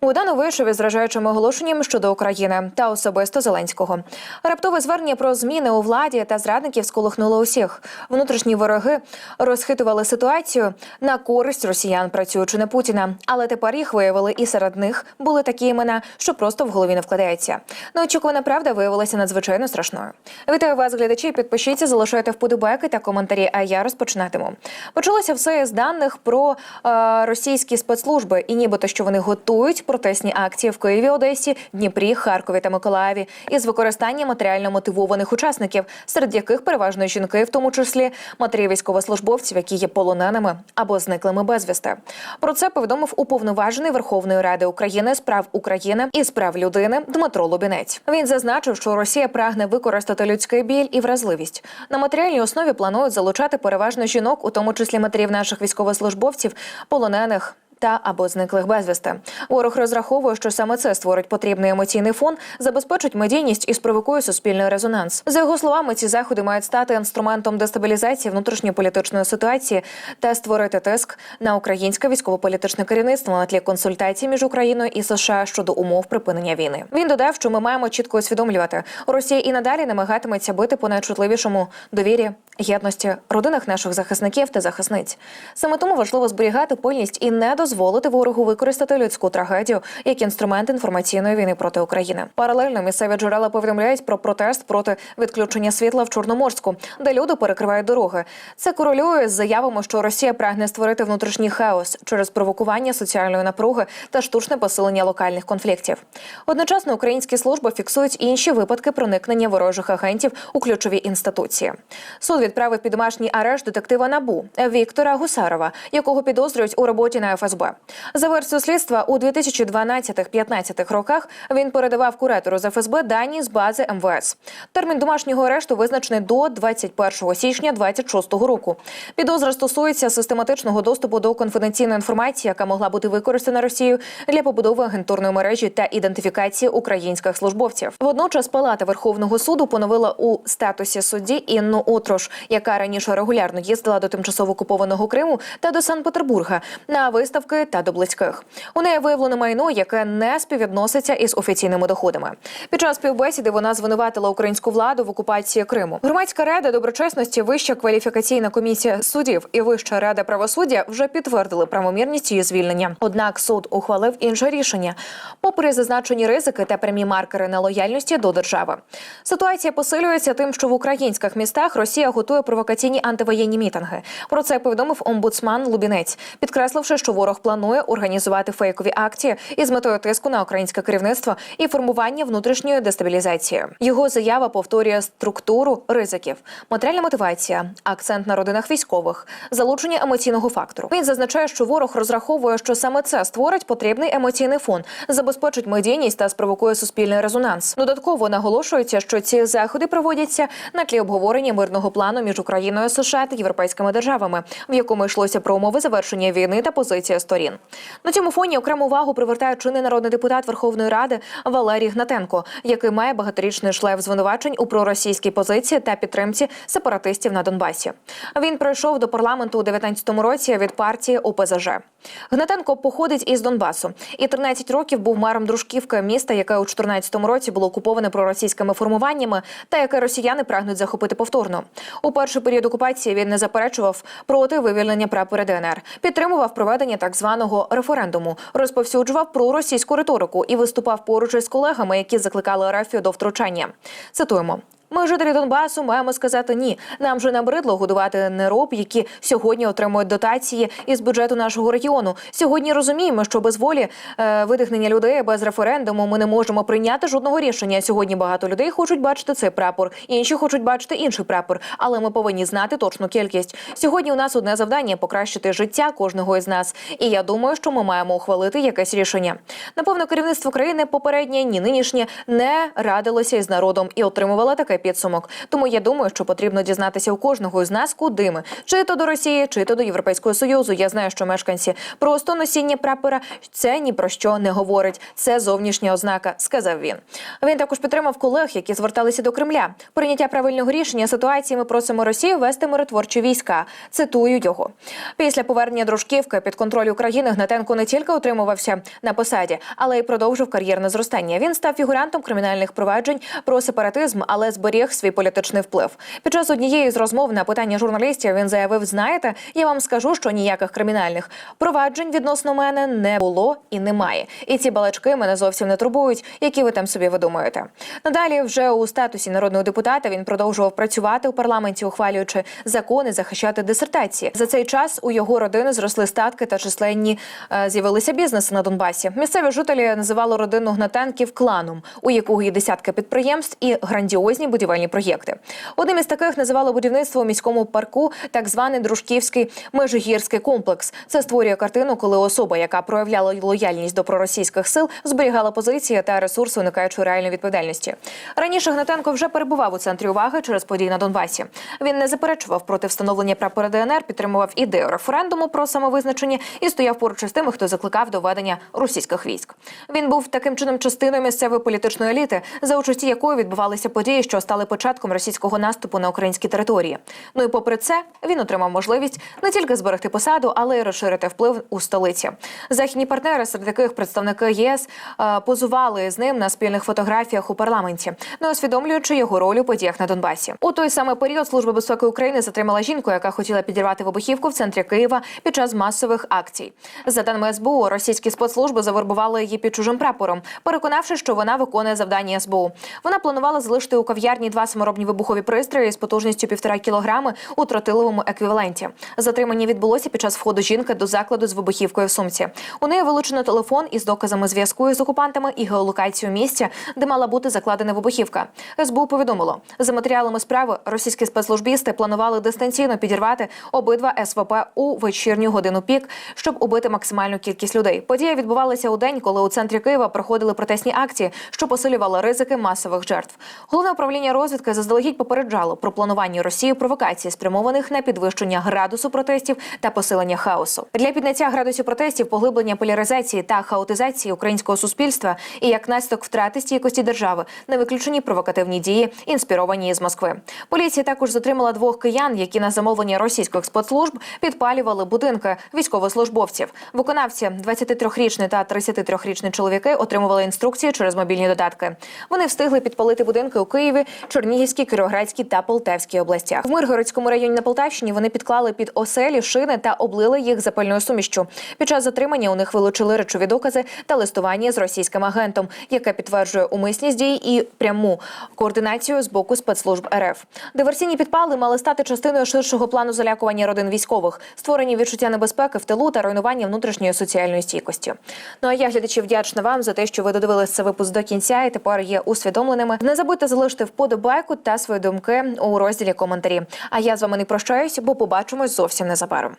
Богдан вийшов із зражаючим оголошенням щодо України та особисто Зеленського. Раптове звернення про зміни у владі та зрадників сколихнуло усіх. Внутрішні вороги розхитували ситуацію на користь росіян, працюючи на Путіна. Але тепер їх виявили, і серед них були такі імена, що просто в голові не вкладається. Неочікувана правда виявилася надзвичайно страшною. Вітаю вас, глядачі. Підпишіться, залишайте вподобайки та коментарі. А я розпочинатиму. Почалося все з даних про е, російські спецслужби, і нібито що вони готують протестні акції в Києві, Одесі, Дніпрі, Харкові та Миколаєві із використанням матеріально мотивованих учасників, серед яких переважно жінки, в тому числі матері військовослужбовців, які є полоненими або зниклими безвісти. Про це повідомив уповноважений Верховної Ради України з прав України і з прав людини Дмитро Лубінець. Він зазначив, що Росія прагне використати людський біль і вразливість. На матеріальній основі планують залучати переважно жінок, у тому числі матерів наших військовослужбовців, полонених та або зниклих безвісти. Ворог розраховує, що саме це створить потрібний емоційний фон, забезпечить медійність і спровокує суспільний резонанс. За його словами, ці заходи мають стати інструментом дестабілізації внутрішньополітичної ситуації та створити тиск на українське військово-політичне керівництво на тлі консультацій між Україною і США щодо умов припинення війни. Він додав, що ми маємо чітко усвідомлювати, Росія і надалі намагатиметься бити по найчутливішому довірі. Єдності родинах наших захисників та захисниць саме тому важливо зберігати пильність і не дозволити ворогу використати людську трагедію як інструмент інформаційної війни проти України. Паралельно місцеві джерела повідомляють про протест проти відключення світла в Чорноморську, де люди перекривають дороги. Це корелює з заявами, що Росія прагне створити внутрішній хаос через провокування соціальної напруги та штучне посилення локальних конфліктів. Одночасно українські служби фіксують інші випадки проникнення ворожих агентів у ключові інституції. Суд відправив під домашній арешт детектива набу Віктора Гусарова, якого підозрюють у роботі на ФСБ. За версією слідства у 2012-15 роках він передавав куратору з ФСБ дані з бази МВС. Термін домашнього арешту визначений до 21 січня 26 року. Підозра стосується систематичного доступу до конфіденційної інформації, яка могла бути використана Росією для побудови агентурної мережі та ідентифікації українських службовців. Водночас Палата Верховного суду поновила у статусі судді Інну Утрош, яка раніше регулярно їздила до тимчасово окупованого Криму та до Санкт-Петербурга на виставки та до близьких. У неї виявлено майно, яке не співвідноситься із офіційними доходами. Під час співбесіди вона звинуватила українську владу в окупації Криму. Громадська рада доброчесності, вища кваліфікаційна комісія суддів і вища рада правосуддя вже підтвердили правомірність її звільнення. Однак суд ухвалив інше рішення, попри зазначені ризики та прямі маркери нелояльності до держави. Ситуація посилюється тим, що в українських містах Росія готує провокаційні антивоєнні мітинги. Про це повідомив омбудсман Лубінець, підкресливши, що ворог планує організувати фейкові акції із метою тиску на українське керівництво і формування внутрішньої дестабілізації. Його заява повторює структуру ризиків, матеріальна мотивація, акцент на родинах військових, залучення емоційного фактору. Він зазначає, що ворог розраховує, що саме це створить потрібний емоційний фон, забезпечить медійність та спровокує суспільний резонанс. Додатково наголошується, що ці заходи проводяться на тлі обговорення мирного плану між Україною, США та європейськими державами, в якому йшлося про умови завершення війни та позиція сторін. На цьому фоні окрему увагу привертає чинний народний депутат Верховної Ради Валерій Гнатенко, який має багаторічний шлейф звинувачень у проросійській позиції та підтримці сепаратистів на Донбасі. Він пройшов до парламенту у 19-му році від партії ОПЗЖ. Гнатенко походить із Донбасу і 13 років був мером дружківки міста, яке у 14-му році було окуповане проросійськими формуваннями, та яке росіяни прагнуть захопити повторно. У перший період окупації він не заперечував проти вивільнення прапора ДНР, підтримував проведення так званого референдуму, розповсюджував проросійську риторику і виступав поруч із колегами, які закликали Арафію до втручання. Цитуємо. Ми, жителі Донбасу, маємо сказати ні. Нам вже набридло годувати нероб, які сьогодні отримують дотації із бюджету нашого регіону. Сьогодні розуміємо, що без волі е, видихнення людей без референдуму ми не можемо прийняти жодного рішення. Сьогодні багато людей хочуть бачити цей прапор, інші хочуть бачити інший прапор. Але ми повинні знати точну кількість. Сьогодні у нас одне завдання покращити життя кожного із нас. І я думаю, що ми маємо ухвалити якесь рішення. Напевно, керівництво країни попереднє, ні нинішнє не радилося із народом і отримувало таке підсумок. Тому я думаю, що потрібно дізнатися у кожного з нас, куди ми чи то до Росії, чи то до Європейського союзу. Я знаю, що мешканці просто носіння прапора це ні про що не говорить. Це зовнішня ознака, сказав він. Він також підтримав колег, які зверталися до Кремля. Прийняття правильного рішення ситуації ми просимо Росію вести миротворчі війська. Цитую його після повернення дружківки під контроль України. Гнатенко не тільки утримувався на посаді, але й продовжив кар'єрне зростання. Він став фігурантом кримінальних проваджень про сепаратизм, але зберіг свій політичний вплив. Під час однієї з розмов на питання журналістів він заявив: знаєте, я вам скажу, що ніяких кримінальних проваджень відносно мене не було і немає. І ці балачки мене зовсім не турбують, які ви там собі видумуєте. Надалі, вже у статусі народного депутата, він продовжував працювати у парламенті, ухвалюючи закони, захищати дисертації. За цей час у його родини зросли статки та численні е, з'явилися бізнеси на Донбасі. Місцеві жителі називали родину Гнатенків кланом, у якого є десятки підприємств і грандіозні будівельні проєкти. Одним із таких називало будівництво у міському парку, так званий Дружківський межигірський комплекс. Це створює картину, коли особа, яка проявляла лояльність до проросійських сил, зберігала позиції та ресурси, уникаючи реальної відповідальності. Раніше Гнатенко вже перебував у центрі уваги через події на Донбасі. Він не заперечував проти встановлення прапора ДНР, підтримував ідею референдуму про самовизначення і стояв поруч із тими, хто закликав до ведення російських військ. Він був таким чином частиною місцевої політичної еліти, за участі якої відбувалися події, що стали початком російського наступу на українські території. Ну і попри це він отримав можливість не тільки зберегти посаду, але й розширити вплив у столиці. Західні партнери, серед яких представники ЄС е, позували з ним на спільних фотографіях у парламенті, не усвідомлюючи його роль у подіях на Донбасі. У той самий період служба безпеки України затримала жінку, яка хотіла підірвати вибухівку в центрі Києва під час масових акцій. За даними СБУ, російські спецслужби завербували її під чужим прапором, переконавши, що вона виконує завдання СБУ. Вона планувала залишити у кав'ярні два саморобні вибухові пристрої з потужністю півтора кілограми у тротиловому еквіваленті. Затримання відбулося під час входу жінки до закладу з вибухівкою в сумці. У неї вилучено телефон із доказами зв'язку із окупантами і геолокацію місця, де мала бути закладена вибухівка. СБУ повідомило за матеріалами справи. Російські спецслужбісти планували дистанційно підірвати обидва СВП у вечірню годину пік, щоб убити максимальну кількість людей. Подія відбувалася у день, коли у центрі Києва проходили протестні акції, що посилювали ризики масових жертв. Головне управління розвідки заздалегідь попереджало про планування Росії провокацій, спрямованих на підвищення градусу протестів та посилення хаосу. Для підняття градусів протестів, поглиблення поляризації та хаотизації українського суспільства і як наслідок втрати стійкості держави не виключені провокативні дії, інспіровані з Москви. Поліція також затримала двох киян, які на замовлення російських спецслужб підпалювали будинки військовослужбовців. Виконавці 23-річний та 33-річний чоловіки отримували інструкції через мобільні додатки. Вони встигли підпалити будинки у Києві, Чернігівській, Кіровоградській та Полтавській областях. В Миргородському районі на Полтавщині вони підклали під оселі шини та облили їх запальною сумішчю. Під час затримання у них вилучили речові докази та листування з російським агентом, яке підтверджує умисність дій і пряму координацію з боку спецслужб РФ. Диверсійні підпали мали стати частиною ширшого плану залякування родин військових, створені відчуття небезпеки в тилу та руйнування внутрішньої соціальної стійкості. Ну а я глядачі вдячна вам за те, що ви додивилися випуск до кінця і тепер є усвідомленими. Не забудьте залишити вподобайку та свої думки у розділі коментарі. А я з вами не прощаюсь, бо побачимось зовсім незабаром.